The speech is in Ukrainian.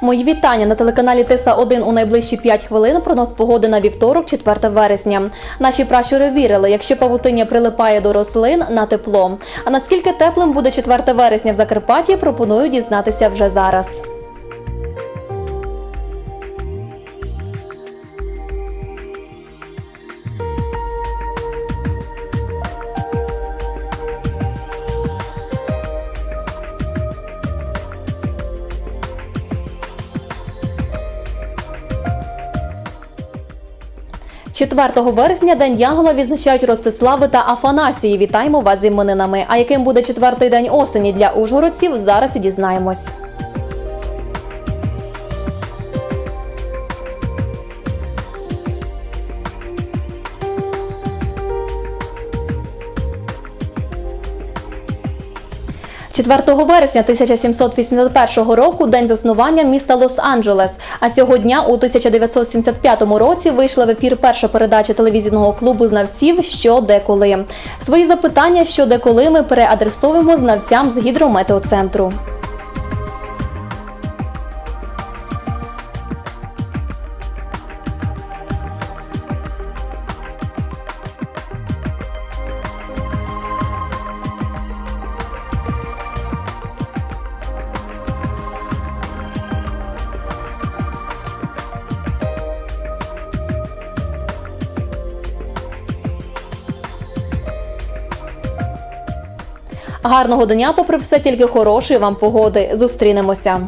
Мої вітання на телеканалі Тиса 1 у найближчі 5 хвилин. Прогноз погоди на вівторок, 4 вересня. Наші пращури вірили, якщо павутиння прилипає до рослин на тепло. А наскільки теплим буде 4 вересня в Закарпатті, пропоную дізнатися вже зараз. – 4 вересня День Янгола відзначають Ростислави та Афанасії. Вітаємо вас з іменинами. А яким буде четвертий день осені для ужгородців, зараз і дізнаємось. – 4 вересня 1781 року день заснування міста Лос-Анджелес. А цього дня у 1975 році вийшла в ефір перша передача телевізійного клубу знавців Що де коли. Свої запитання що де коли ми переадресовуємо знавцям з гідрометеоцентру. Гарного дня, попри все, тільки хорошої вам погоди. Зустрінемося.